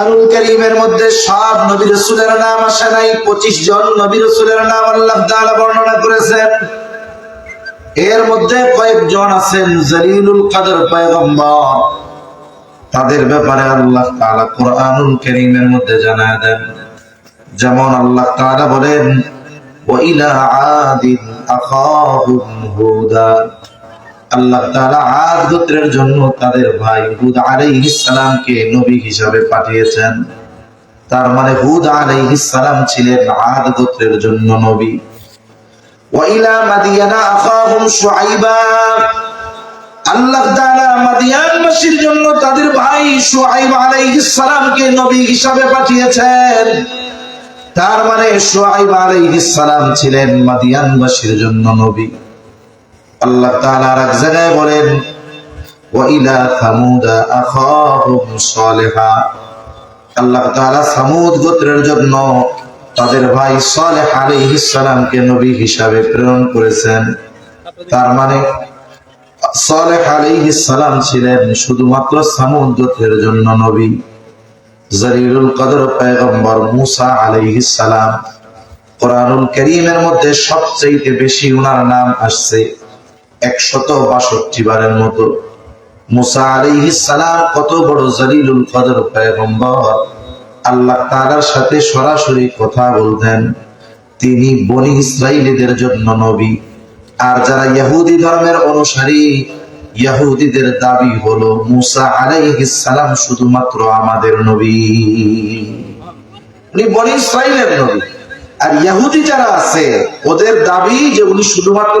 কোরআনুল মধ্যে সব নবী নাম আসে নাই। 25 জন নবী নাম আল্লাহ তাআলা বর্ণনা করেছেন এর মধ্যে কয়েকজন আছেন জলিলুল পয়গম্বর। তাদের ব্যাপারে আল্লাহ তাআলা কোরআনুল কারীমের মধ্যে জানায় দেন। যেমন আল্লাহ তাআলা বলেন, ওয়া ইলা আদিন আখাহুম হুদা। আল্লাহ তাআলা আদ গোত্রের জন্য তাদের ভাই হুদ আলাইহিস সালামকে নবী হিসাবে পাঠিয়েছেন। তার মানে হুদ আলাইহিস সালাম ছিলেন আদ গোত্রের জন্য নবী। ওয়াইলা মাদিয়ানা আল্লাহ জন্য তাদের ভাই নবী হিসাবে পাঠিয়েছেন। তার মানে শুআইব আলাইহিস সালাম ছিলেন মাদিয়ানবাসীর জন্য নবী। আল্লাহ তাআলা আর এক জায়গায় বলেন, ওয়াইলা থামুদা আখাহুম সালেহা। আল্লাহ তাআলা সামুদ গোত্রের জন্য তাদের ভাই সালেহ আলাইহিস সালামকে নবী হিসাবে প্রেরণ করেছেন। তার মানে সালেহ আলাইহিস সালাম ছিলেন শুধুমাত্র সামুদ গোত্রের জন্য নবী। জলিলুল কদর পয়গম্বর মুসা আলাইহিস সালাম কোরআনুল কারীমের মধ্যে সবচেয়ে বেশি উনার নাম আসছে। একশত বাষট্টি বারের মতো। মুসা কত বড় জলিলুল কদর আল্লাহ তাআলার সাথে সরাসরি কথা বলতেন। তিনি বনি ইসরাইলীদের জন্য নবী। আর যারা ইহুদি ধর্মের অনুসারী, ইহুদিদের দাবি হলো মুসা আলাইহিস সালাম শুধুমাত্র আমাদের নবী। উনি বনি ইসরাইলের নবী। আর ইহুদি যারা আছে, ওদের দাবি যে উনি শুধুমাত্র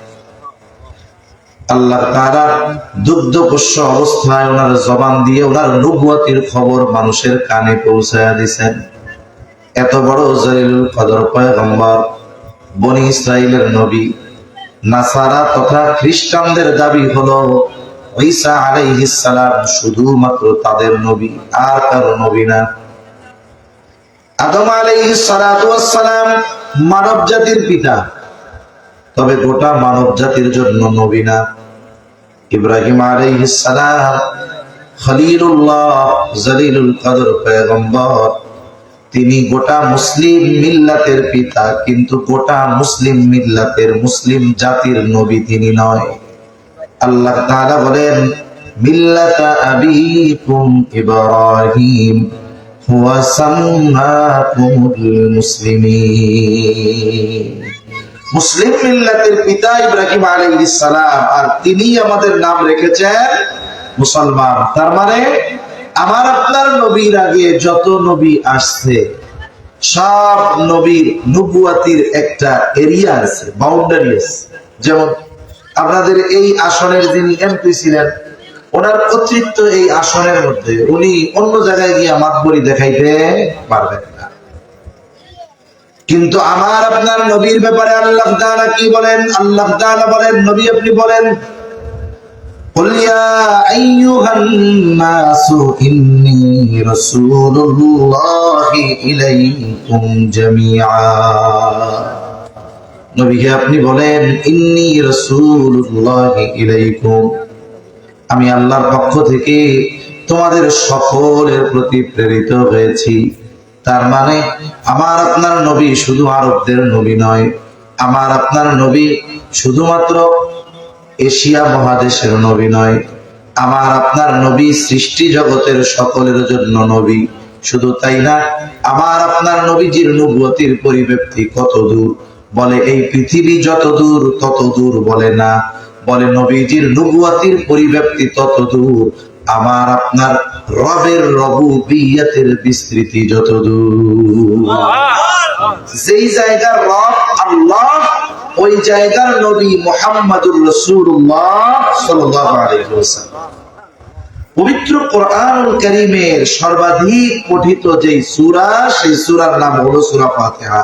আল্লাহ তাআলা দুগ্ধ পোষ্য অবস্থায় ওনার জবান দিয়ে ওনার নবুয়তির খবর মানুষের কানে পৌঁছায় দিছেন। এত বড় জলিলুল কদর পয়গম্বর, বনি ইসরাইলের নবী, নাসারা তথা খ্রিস্টানদের দাবি হলো, ঈসা আলাইহিস সালাম শুধুমাত্র তাদের নবী, আর কারও নবী না। আদম আলাইহিস মানব জাতির পিতা, তবে গোটা মানব জাতির জন্য নবী না। ইব্রাহিম আলাইহিস সালাম খলিলুল্লাহ জলিলুল কদর পয়গম্বর। তিনি গোটা মুসলিম মিল্লাতের পিতা, কিন্তু গোটা মুসলিম মিল্লাতের মুসলিম জাতির নবী তিনি নয়। আল্লাহ তাআলা বলেন, মিল্লাতা আবিকুম ইব্রাহিম, হুয়া সাম্মাকুমুল মুসলিমিন। মুসলিম মিল্লাতের পিতা ইব্রাহিম আলাইহিস সালাম, আর তিনি আমাদের নাম রেখেছেন মুসলমান। তার মানে আমার আপনার নবীর আগে যত নবী আসছে, সব নবীর নবুয়াতির একটা এরিয়া আছে বাউন্ডারি আছে। যেমন, আপনাদের এই আসনের যিনি এমপি ছিলেন, ওনার অতিরিক্ত এই আসনের মধ্যে। উনি অন্য জায়গায় গিয়ে মাতবরি দেখাইতে পারবেন। কিন্তু আমার আপনার নবীর ব্যাপারে আল্লাহ তাআলা কি বলেন আল্লাহ তাআলা বলেন নবী আপনি বলেন قل يا أيها الناس إني رسول الله إليكم جميعا নবীকে আপনি বলেন ইন্নি রাসূলুল্লাহ ইলাইকুম আমি আল্লাহর পক্ষ থেকে তোমাদের সকলের প্রতি প্রেরিত হয়েছি তার মানে আমার আপনার নবী শুধু আরবদের নবী নয়, আমার আপনার নবী শুধুমাত্র এশিয়া মহাদেশের নবী নয়, আমার আপনার নবী সৃষ্টি জগতের সকলের জন্য নবী। শুধু তাই না, আমার আপনার নবীজির নবুয়তির পরিব্যাপ্তি কত দূর? বলে, এই পৃথিবী যত দূর, তত দূর বলে না। বলে, নবীজির নবুয়াতির পরিব্যাপ্তি তত দূর। আমার আপনার রবের রবু বিয়াতের বিস্তৃতি যত যেই জায়গার রব আল্লাহ ওই জায়গার নবী মোহাম্মদুর রসুল্লাহ সাল্লাল্লাহু আলাইহি ওয়াসাল্লাম। পবিত্র কোরআনুল করিমের সর্বাধিক পঠিত যে সূরা সেই সূরার নাম হলো সূরা ফাতিহা।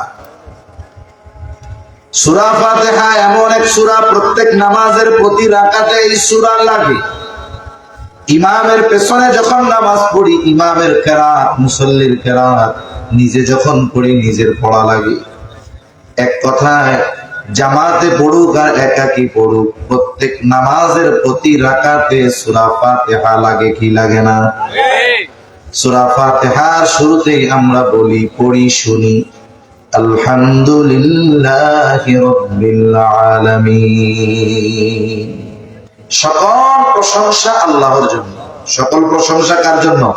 সূরা ফাতিহা এমন এক সূরা প্রত্যেক নামাজের প্রতি রাকাতে এই সূরা লাগে। ইমামের পেছনে যখন নামাজ পড়ি, ইমামের কেরাত, মুসল্লির কেরাত, নিজে যখন পড়ি, নিজের পড়া লাগে। এক কথায়, জামাতে পড়ুক আর একাকি পড়ুক, প্রত্যেক নামাজের প্রতি রাকাতে সূরা ফাতিহা লাগে কি লাগে না? সূরা ফাতিহার শুরুতেই আমরা বলি, পড়ি, শুনি। আলহামদুলিল্লাহি রাব্বিল আলামিন। সকল প্রশংসা আল্লাহর জন্য। সকল প্রশংসা কার জন্য?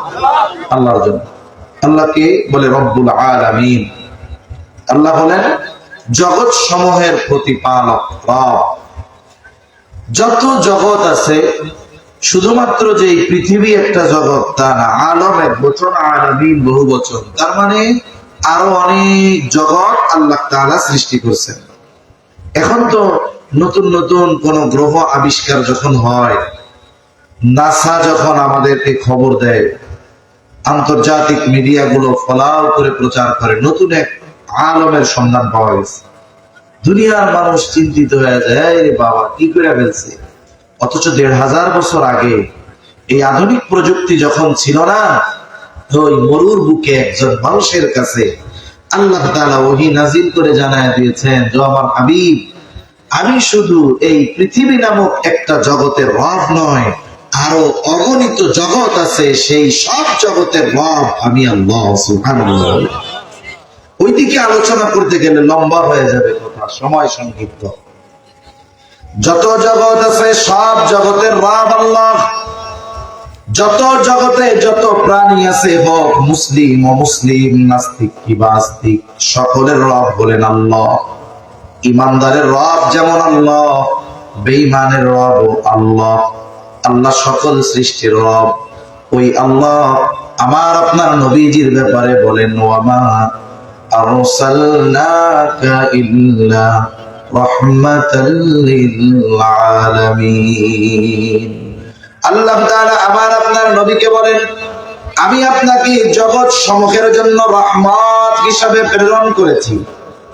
আল্লাহর জন্য। আল্লাহকে বলে, রব্বুল আলামিন আল্লাহ হলেন জগৎ সমূহের প্রতিপালক রব। যত জগৎ আছে, শুধুমাত্র যে পৃথিবী একটা জগৎ, তা না, আলম এক বচন আলামিন বহু বচন তার মানে আরও অনেক জগৎ আল্লাহ তাআলা সৃষ্টি করছেন। এখন তো নতুন নতুন কোন গ্রহ আবিষ্কার যখন হয়, নাসা যখন আমাদেরকে খবর দেয়, আন্তর্জাতিক মিডিয়াগুলো ফলাও করে প্রচার করে, নতুন এক আলমের সন্ধান পাওয়া গেছে। দুনিয়ার মানুষ চিন্তিত হয়ে যায় রে বাবা, কি করে ফেলছে? অথচ দেড় হাজার বছর আগে এই আধুনিক প্রযুক্তি যখন ছিল না ওই মরুর বুকে একজন মানুষের কাছে আল্লাহ তাআলা ওহি নাজিল করে জানায় দিয়েছেন যে আমার হাবিব আমি শুধু এই পৃথিবী নামক একটা জগতের রব নয়, আরও অগণিত জগৎ আছে, সেই সব জগতের রব আমি আল্লাহ ওইদিকে আলোচনা করতে গেলে লম্বা হয়ে যাবে কথা, সময় সংক্ষিপ্ত। যত জগৎ আছে, সব জগতের রব আল্লাহ। যত জগতে যত প্রাণী আছে, হোক মুসলিম, অমুসলিম, নাস্তিক কি বাস্তিক, সকলের রব বলেন আল্লাহ। ইমানদারের রব যেমন আল্লাহ, বেঈমানের রব আল্লাহ। আল্লাহ সকল সৃষ্টির রব। ওই আল্লাহ আমার আপনার নবীজির ব্যাপারে বলেন, ওয়ামা আরসালনাকা ইল্লা রাহমাতাল লিল আলামিন আল্লাহ তাআলা আমার আপনার নবীকে বলেন, আমি আপনাকে জগৎ সমূহের জন্য রহমত হিসাবে প্রেরণ করেছি।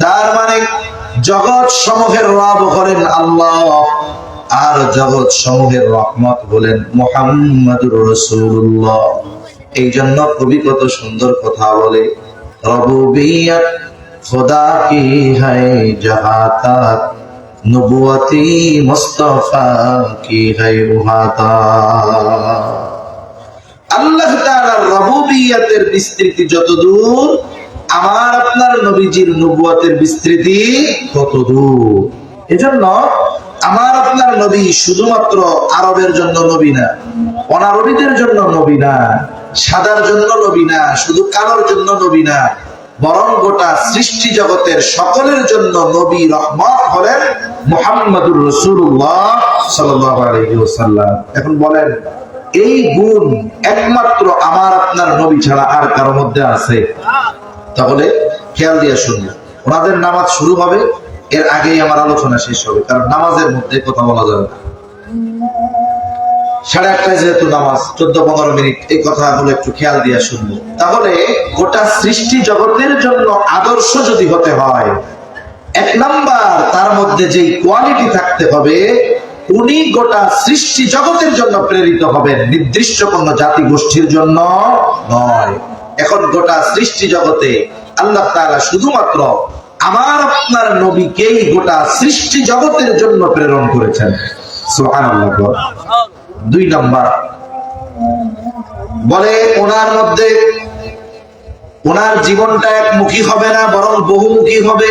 তার মানে জগৎ সমূহের রব হলেন আল্লাহ, আর জগৎ সমূহের রহমত হলেন মোহাম্মদুর রসুল্লাহ এই জন্য কবি কত সুন্দর কথা বলে খোদা কি হাই কি হাই আল্লাহ বিস্তৃতি যতদূর আমার আপনার নবীজির নবুয়তের বিস্তৃতি কত এজন্য আমার আপনার নবী শুধুমাত্র আরবের জন্য নবী না, অনারবীদের জন্য নবী না, সাদার জন্য নবী না, শুধু কালোর জন্য নবী না, বরং গোটা সৃষ্টি জগতের সকলের জন্য নবী রহমত হলেন মোহাম্মদুর রসুল্লাহ আলাইহি এখন বলেন, এই গুণ একমাত্র আমার আপনার নবী ছাড়া আর কারও মধ্যে আছে? তাহলে খেয়াল দিয়ে শুনবেন ওনাদের নামাজ শুরু হবে, এর আগেই আমার আলোচনা শেষ হবে, কারণ নামাজের মধ্যে কথা বলা যাবে না। সাড়ে আটটায় যেহেতু নামাজ চোদ্দ পনেরো মিনিট, এই কথাগুলো একটু খেয়াল দিয়ে শুনব। তাহলে গোটা সৃষ্টি জগতের জন্য আদর্শ যদি হতে হয়, এক নাম্বার তার মধ্যে যেই কোয়ালিটি থাকতে হবে, উনি গোটা সৃষ্টি জগতের জন্য প্রেরিত হবেন, নির্দিষ্ট কোন জাতি গোষ্ঠীর জন্য নয়। এখন গোটা সৃষ্টি জগতে আল্লাহ তাআলা শুধুমাত্র আমার আপনার নবীকেই গোটা সৃষ্টি জগতের জন্য প্রেরণ করেছেন। দুই নাম্বার। বলে, ওনার মধ্যে ওনার জীবনটা একমুখী হবে না, বরং বহুমুখী হবে।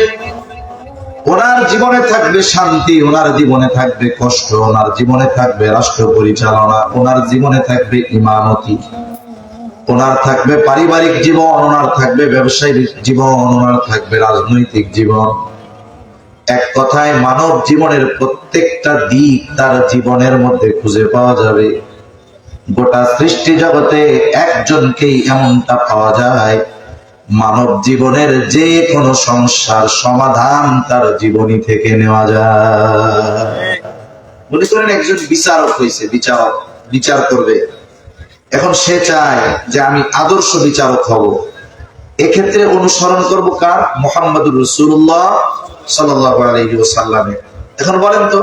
ওনার জীবনে থাকবে শান্তি, ওনার জীবনে থাকবে কষ্ট, ওনার জীবনে থাকবে রাষ্ট্র পরিচালনা, ওনার জীবনে থাকবে ইমানতি। ওনার থাকবে পারিবারিক জীবন, ওনার থাকবে ব্যবসায়িক জীবন, ওনার থাকবে রাজনৈতিক জীবন। এক কথায় মানব জীবনের প্রত্যেকটা দিক তার জীবনের মধ্যে খুঁজে পাওয়া যাবে। গোটা সৃষ্টি জগতে একজনকেই এমনটা পাওয়া যায়, মানব জীবনের যে কোনো সমস্যার সমাধান তার জীবনী থেকে নেওয়া যায়। মনে করেন একজন বিচারক হয়েছে, বিচারক, বিচার করবে। এখন সে চায় যে আমি আদর্শ বিচারক হব। এক্ষেত্রে অনুসরণ করব কার? মোহাম্মদুর রসুল্লাহ সাল্লামের এখন বলেন তো,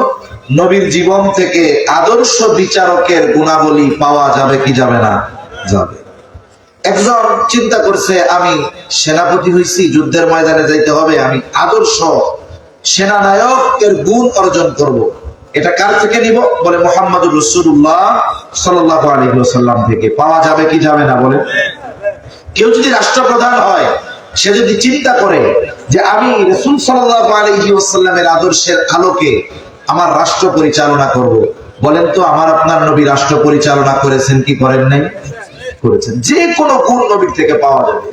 নবীর জীবন থেকে আদর্শ বিচারকের গুণাবলী পাওয়া যাবে কি যাবে না? যাবে। একজন চিন্তা করছে, আমি সেনাপতি হয়েছি যুদ্ধের ময়দানে যাইতে হবে, আমি আদর্শ সেনানায়ক এর গুণ অর্জন করব। এটা কার থেকে নিব? বলে মোহাম্মদ রসুল্লাহ সাল্লাহ আলহিহাল্লাম থেকে। পাওয়া যাবে কি যাবে না বলে কেউ যদি রাষ্ট্রপ্রধান হয়, সে যদি চিন্তা করে যে আমি রসুল সাল্লাহ আলহিউসাল্লামের আদর্শের আলোকে আমার রাষ্ট্র পরিচালনা করব। বলেন তো, আমার আপনার নবী রাষ্ট্র পরিচালনা করেছেন কি করেন নাই? করেছেন। যে কোনো গুণ নবীর থেকে পাওয়া যাবে।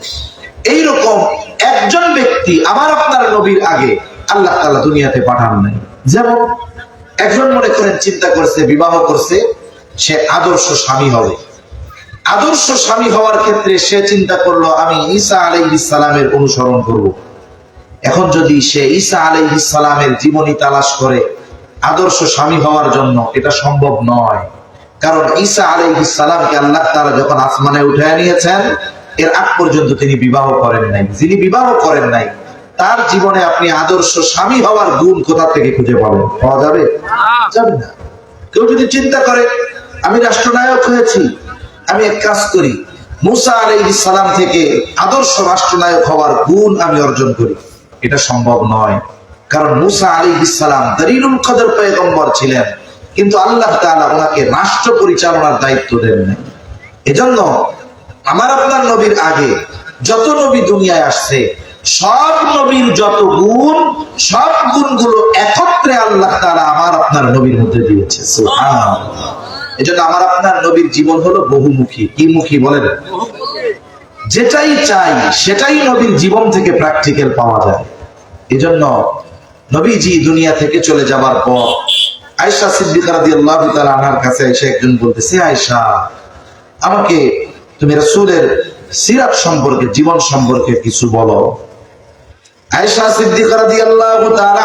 এইরকম একজন ব্যক্তি আমার আপনার নবীর আগে আল্লাহ তাল্লাহ দুনিয়াতে পাঠান নাই। যেমন একজন মনে করেন চিন্তা করছে, বিবাহ করছে, সে আদর্শ স্বামী হবে। আদর্শ স্বামী হওয়ার ক্ষেত্রে সে চিন্তা করল, আমি ঈসা আলাই ইসালামের অনুসরণ করব। এখন যদি সে ঈসা আলাই ইসালামের জীবনী তালাশ করে, আদর্শ স্বামী হওয়ার জন্য এটা সম্ভব নয়। কারণ ঈসা আলাই ইসালামকে আল্লাহ তারা যখন আসমানে উঠে নিয়েছেন, এর আগ পর্যন্ত তিনি বিবাহ করেন নাই। যিনি বিবাহ করেন নাই তার জীবনে আপনি আদর্শ স্বামী হওয়ার গুণ কোথা থেকে খুঁজে পাবেন? পাওয়া যাবে? যাবে না। কেউ যদি চিন্তা করে, আমি রাষ্ট্রনায়ক হয়েছি, আমি এক কাজ করি, মুসা আলাই সালাম থেকে আদর্শ রাষ্ট্রনায়ক হওয়ার গুণ আমি অর্জন করি। এটা সম্ভব নয়। কারণ মুসা আলী ইসালাম দরিনুল কদর পয়গম্বর ছিলেন, কিন্তু আল্লাহ তাআলা ওনাকে রাষ্ট্র পরিচালনার দায়িত্ব দেন নাই। এজন্য আমার আপনার নবীর আগে যত নবী দুনিয়ায় আসছে সব নবীর যত গুণ, সব গুণগুলো একত্রে আল্লাহ তাআলা আমার আপনার নবীর মধ্যে দিয়েছে। এজন্য আমার আপনার নবীর জীবন হলো বহুমুখী। কি মুখী বলেন? যেটাই চাই, সেটাই নবীর জীবন থেকে প্র্যাকটিক্যাল পাওয়া যায়। এজন্য নবীজি দুনিয়া থেকে চলে যাবার পর আয়সা সিদ্দিকা রাদিয়াল্লাহু তাআলা আনহার কাছে এসে একজন বলতেছে আয়সা আমাকে তুমি রাসূলের সিরাত সম্পর্কে, জীবন সম্পর্কে কিছু বলো।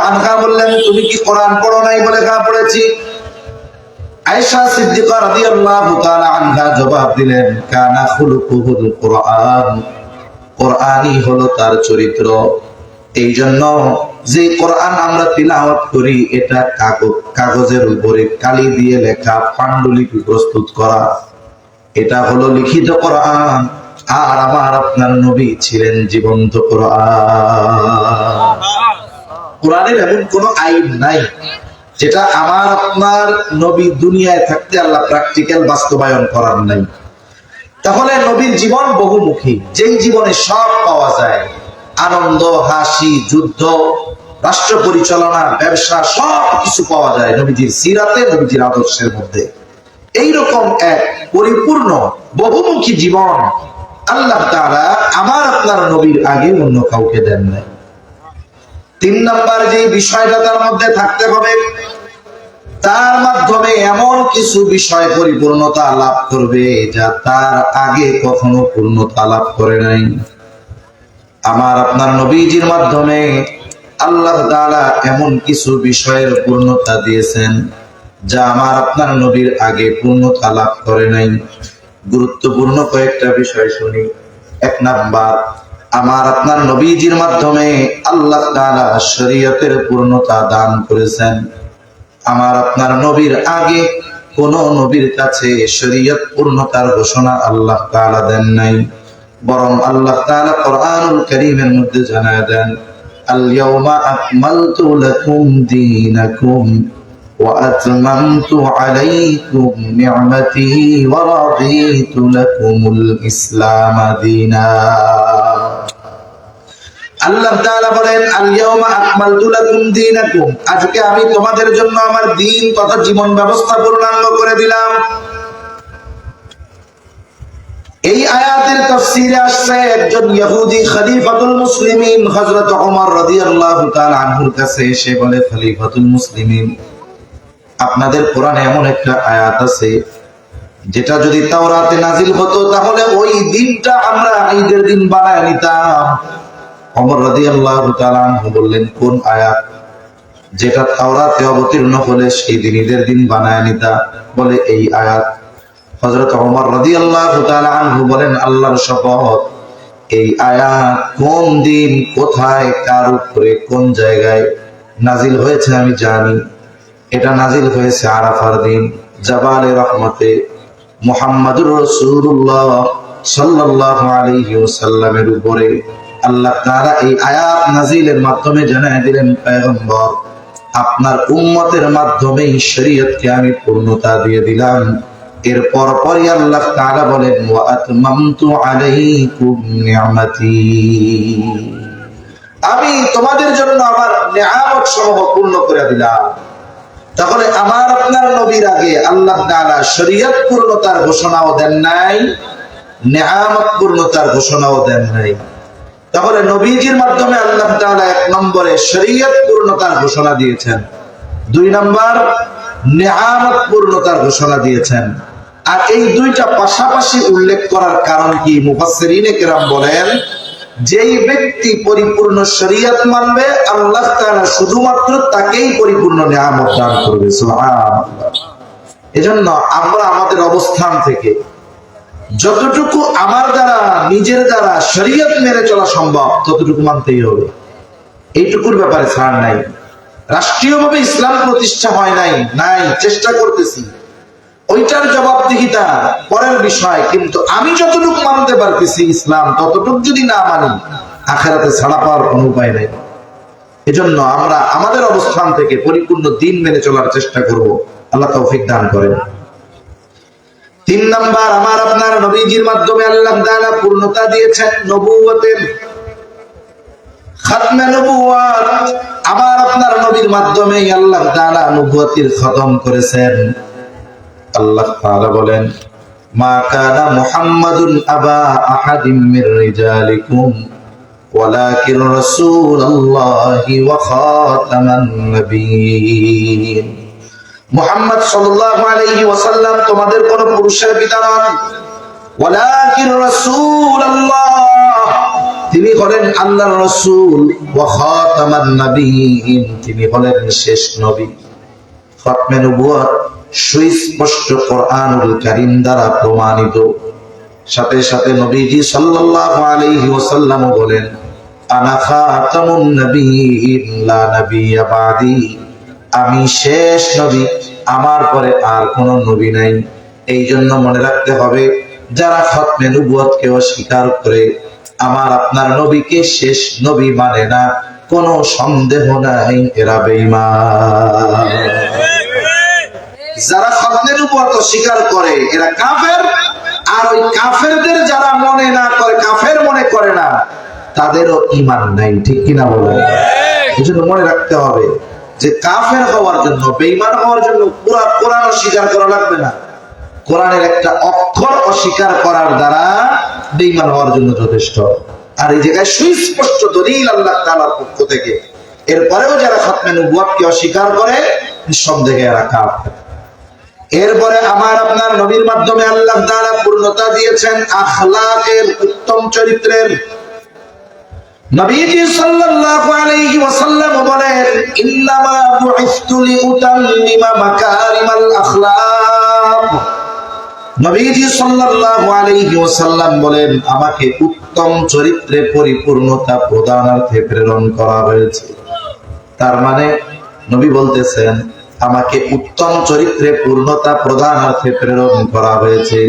আনহা বললেন, তুমি কি কোরআন পড়ো নাই বলে পড়েছি? আয়েশা জবাব দিলেন, কানা কোরআন। কোরআনই হলো তার চরিত্র। এই জন্য যে কোরআন আমরা তিলাওয়াত করি, এটা কাগজ, কাগজের উপরে কালি দিয়ে লেখা, পাণ্ডুলিপি প্রস্তুত করা। এটা হলো লিখিত কোরআন। আর আমার আপনার নবী ছিলেন জীবন্ত কোরআন। কোরআনের এমন কোনো আইন নাই, যেটা আমার আপনার নবী দুনিয়ায় থাকতে আল্লাহ প্র্যাকটিক্যাল বাস্তবায়ন করার নাই। তাহলে নবীর জীবন বহুমুখী, যেই জীবনে সব পাওয়া যায়, আনন্দ, হাসি, যুদ্ধ, রাষ্ট্র পরিচালনা, ব্যবসা, সব কিছু পাওয়া যায় নবীজির সিরাতে, নবীজির আদর্শের মধ্যে। এইরকম এক পরিপূর্ণ, বহুমুখী জীবন আল্লাহ তারা আমার আপনার নবীর আগে অন্য কাউকে দেন নাই। তিন নাম্বার যে বিষয়টা তার মধ্যে থাকতে হবে, তার মাধ্যমে এমন কিছু বিষয় পরিপূর্ণতা লাভ করবে যা তার আগে কখনো পূর্ণতা লাভ করে নাই। আমার আপনার নবীজির মাধ্যমে আল্লাহ তাআলা এমন কিছু বিষয়ের পূর্ণতা দিয়েছেন যা আমার আপনার নবীর আগে পূর্ণতা লাভ করে নাই। গুরুত্বপূর্ণ কয়েকটা বিষয় শুনি। এক নাম্বার, আমার আপনার নবীজির মাধ্যমে আল্লাহ তাআলা শরীয়তের পূর্ণতা দান করেছেন। আমার আপনার নবীর আগে কোন নবীর কাছে শরীয়ত পূর্ণতার ঘোষণা আল্লাহ তালা দেন নাই। বরং আল্লাহ তালা কোরআনুল করিমের মধ্যে জানায় দেন আল্লাহ আকমাল আকমালতু দিন وأتممت عليكم نعمتي ورضيت لكم الإسلام دينا আল্লাহ তাআলা বলেন আল-ইয়াওমা আকমালতু লাকুম দীনাকুম আজকে আমি তোমাদের জন্য আমার দিন তথা জীবন ব্যবস্থা পূর্ণাঙ্গ করে দিলাম এই আয়াতের তাফসীরে আসছে একজন ইহুদি খলিফাতুল মুসলিমিন হযরত ওমর রাদিয়াল্লাহু তাআলা আনহুর কাছে এসে বলে খলিফাতুল মুসলিমিন আপনাদের কোরআনে এমন একটা আয়াত আছে, যেটা যদি তাওরাতে নাজিল হতো, তাহলে ওই দিনটা আমরা ঈদের দিন বানায় নিতাম। অমর তাআলা আনহু বললেন, কোন আয়াত? যেটা তাওরাতে অবতীর্ণ হলে সেই দিন ঈদের দিন বানায় নিতা। বলে এই আয়াত। হজরত ওমর রাদিয়াল্লাহু তাআলা আনহু বলেন, আল্লাহর শপথ, এই আয়াত কোন দিন, কোথায়, কার উপরে, কোন জায়গায় নাজিল হয়েছে আমি জানি। এটা নাজিল হয়েছে আরাফার দিন, জাবালে রহমতে। মুহাম্মাদুর রাসূলুল্লাহ সাল্লাল্লাহু আলাইহি ওয়াসাল্লামের উপরে আল্লাহ তাআলা এই আয়াত নাজিলের মাধ্যমে জানায় দিলেন, পয়গম্বর, আপনার উম্মতের মাধ্যমে শরীয়তকে আমি পূর্ণতা দিয়ে দিলাম। এরপর পরই আল্লাহ তাআলা বলেন, ওয়া আতমামতু আলাইকুম নি'মাতি আমি তোমাদের জন্য আমার নিয়ামত সমূহ পূর্ণ করে দিলাম। তাহলে আমার আপনার নবীর আগে আল্লাহ তাআলা শরীয়ত পূর্ণতার ঘোষণাও দেন নাই, নিয়ামত পূর্ণতার ঘোষণাও দেন নাই। তাহলে নবীজির মাধ্যমে আল্লাহ তাআলা এক নম্বরে শরীয়ত পূর্ণতার ঘোষণা দিয়েছেন। দুই নম্বর, নিয়ামত পূর্ণতার ঘোষণা দিয়েছেন। আর এই দুইটা পাশাপাশি উল্লেখ করার কারণ কি? মুফাসসিরিনে কেরাম বলেন যেই ব্যক্তি পরিপূর্ণ শরীয়ত মানবে, আল্লাহ তাআলা শুধুমাত্র তাকেই পরিপূর্ণ নিয়ামত দান করবে এজন্য আমরা আমাদের অবস্থান থেকে যতটুকু আমার দ্বারা, নিজের দ্বারা শরীয়ত মেনে চলা সম্ভব, ততটুকু মানতেই হবে। এইটুকুর ব্যাপারে ছাড় নাই। রাষ্ট্রীয়ভাবে ইসলাম প্রতিষ্ঠা হয় নাই নাই, চেষ্টা করতেছি। ওইটার জবাবদিহিতা পরের বিষয়, কিন্তু আমি যতটুকু মানতে পারতেছি ইসলাম ততটুকু যদি না মানি, আখেরাতে ছাড়া পাওয়ার কোনো উপায় নাই। এজন্য আমরা আমাদের অবস্থান থেকে পরিপূর্ণ দিন মেনে চলার চেষ্টা করব। আল্লাহ তৌফিক দান করেন। তিন নাম্বার, আমার আপনার নবীজির মাধ্যমে আল্লাহ তাআলা পূর্ণতা দিয়েছেন নবুয়তের খাতমে নবুয়াত আমার আপনার নবীর মাধ্যমে আল্লাহ তাআলা নবুয়তির খতম করেছেন। আল্লাহ তাআলা বলেন, মা কানা মুহাম্মাদুন আবা আহাদিম মির রিজালিকুম, ওয়ালাকিন রাসূলুল্লাহি ওয়া খাতামান নাবিয়্যিন মুহাম্মদ সাল্লাল্লাহু আলাইহি ওয়াসাল্লাম তোমাদের কোন পুরুষের পিতা নন। ওয়ালাকিন রাসূলুল্লাহ, তিনি হলেন আল্লাহর রাসূল, ওয়া খাতামান নাবিয়্যিন তিনি হলেন শেষ নবী। খতমে সুস্পষ্ট কোরআনুল কারীম দ্বারা প্রমাণিত। সাথে সাথে নবীজি সাল্লাল্লাহু আলাইহি ওয়াসাল্লাম বলেন, আনা খাতামুন নবীন লা নাবিয়্যা বাদি। আমি শেষ নবী, আমার পরে আর কোন নবী নাই। এই জন্য মনে রাখতে হবে, যারা খতমে নবুয়তকে অস্বীকার করে, আমার আপনার নবীকে শেষ নবী মানে না, কোনো সন্দেহ নাই, এরা বেঈমান। যারা খতমে নবুয়ত অস্বীকার করে এরা কাফের। আর ওই কাফেরদের যারা মনে না করে কাফের মনে করে না তাদেরও ইমান নাই ঠিক কিনা এই জন্য মনে রাখতে হবে যে কাফের হওয়ার জন্য বেইমান হওয়ার জন্য পুরা কোরআন অস্বীকার করা লাগবে না। কোরআনের একটা অক্ষর অস্বীকার করার দ্বারা বেইমান হওয়ার জন্য যথেষ্ট। আর এই জায়গায় সুস্পষ্ট দলিল আল্লাহ তাআলার পক্ষ থেকে। এরপরেও যারা খতমে নবুয়তকে অস্বীকার করে নিঃসন্দেহে এরা কাফের। এরপরে আমার আপনার নবীর মাধ্যমে আল্লাহ তাআলা পূর্ণতা দিয়েছেন আখলাকের উত্তম চরিত্রের। নবীজি সাল্লাল্লাহু আলাইহি ওয়াসাল্লাম বলেন, ইন্নামা বুইসতু মাকারিমাল আখলাক। নবীজি সাল্লাল্লাহু আলাইহি ওয়াসাল্লাম বলেন, আমাকে উত্তম চরিত্রে পরিপূর্ণতা প্রদানার্থে প্রেরণ করা হয়েছে। তার মানে নবী বলতেছেন আমাকে উত্তম চরিত্রে পূর্ণতা প্রদানার্থে প্রেরণ করা হয়েছে।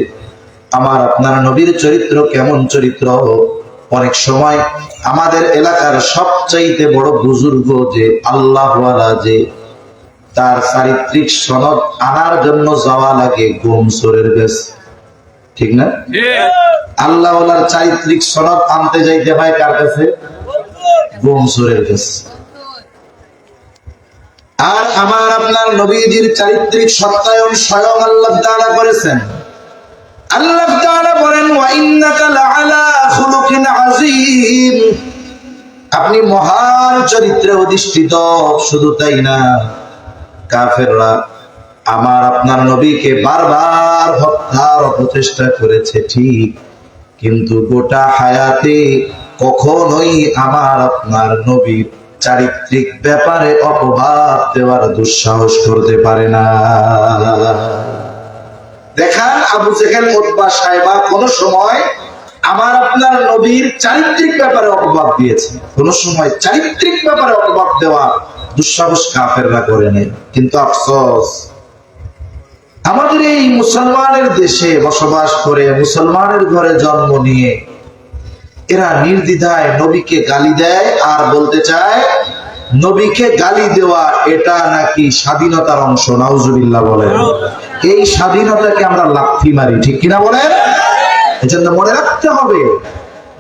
আমার আপনার নবীর চরিত্র কেমন চরিত্র? অনেক সময় আমাদের এলাকার সবচাইতে বড় বুজুর্গ যে আল্লাহওয়ালা যে তার চারিত্রিক সনদ আনার জন্য যাওয়া লাগে গোমসরের গাছ ঠিক না? আল্লাহওয়ালার চারিত্রিক সনদ আনতে যাইতে হয় কার কাছে? গোমসরের গাছ আর আমার আপনার নবীজির চারিত্রিক সত্যায়ন স্বয়ং আল্লাহ তাআলা করেছেন। আল্লাহ তাআলা বলেন আপনি মহান চরিত্রে অধিষ্ঠিত, শুধু তাই না, কাফেররা আমার আপনার নবীকে বারবার হত্যার অপচেষ্টা করেছে, ঠিক। কিন্তু গোটা হায়াতে কখনোই আমার আপনার নবীর চারিত্রিক ব্যাপারে অপবাদ দেওয়ার দুঃসাহস করতে পারে না। দেখান আবু জেহেল ওতবা সাহেবা কোন সময় আমার আপনার নবীর চারিত্রিক ব্যাপারে অপবাদ দিয়েছে। কোন সময় চারিত্রিক ব্যাপারে অপবাদ দেওয়া দুঃসাহস কাফেররা করে নেই কিন্তু আফসোস, আমাদের এই মুসলমানের দেশে বসবাস করে মুসলমানের ঘরে জন্ম নিয়ে এরা নির্দ্বিধায় নবীকে গালি দেয় আর বলতে চায়, নবীকে গালি দেওয়া এটা নাকি স্বাধীনতার অংশ, নাউজুবিল্লাহ বলেন। এই স্বাধীনতাকে আমরা লাথি মারি, ঠিক কিনা বলেন? এজন্য মনে রাখতে হবে,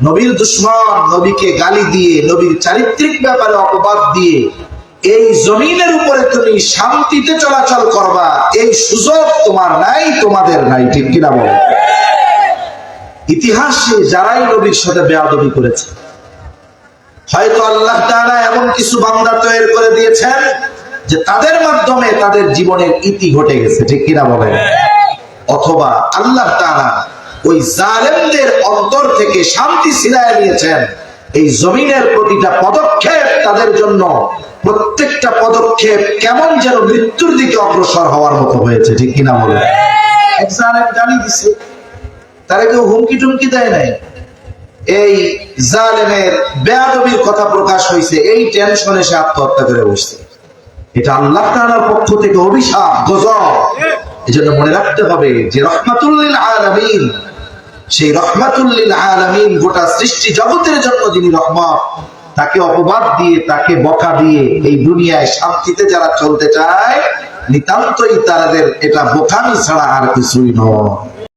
নবীর দুশ্মন নবীকে গালি দিয়ে, নবীর চারিত্রিক ব্যাপারে অপবাদ দিয়ে, এই জমিনের উপরে তুমি শান্তিতে চলাচল করবা, এই সুযোগ তোমার নাই, তোমাদের নাই, ঠিক কিনা বলেন? ইতিহাসে যারাই নবীর সাথে বেয়াদবি করেছে, হয়তো আল্লাহ তাআলা এমন কিছু বান্দা তৈরি করে দিয়েছেন যে তাদের মাধ্যমে তাদের জীবনের ইতি ঘটে গেছে, ঠিক কিনা বলেন? অথবা আল্লাহ তাআলা ওই জালেমদের অন্তর থেকে শান্তি ছিনায় নিয়েছেন, এই জমিনের প্রতিটা পদক্ষেপ তাদের জন্য প্রত্যেকটা পদক্ষেপ কেমন যেন মৃত্যুর দিকে অগ্রসর হওয়ার মতো হয়েছে, ঠিক কিনা বলেন? এক জালেম গালি দিছে তারা কেউ হুমকি টুমকি দেয় নাই। এই জালেমের বেয়াদবির কথা প্রকাশ হয়েছে এই টেনশনে সে আত্মহত্যা করে বসছে। এটা আল্লাহ তাআলার পক্ষ থেকে অভিশাপ, গজব। এজন্য মনে রাখতে হবে যে রহমাতুল্লিল আলামিন, সেই রহমাতুল্লিল আলামিন গোটা সৃষ্টি জগতের জন্য যিনি রহমত, তাকে অপবাদ দিয়ে, তাকে বকা দিয়ে এই দুনিয়ায় শান্তিতে যারা চলতে চায়, নিতান্তই তাদের এটা বোকামি ছাড়া আর কিছুই নয়।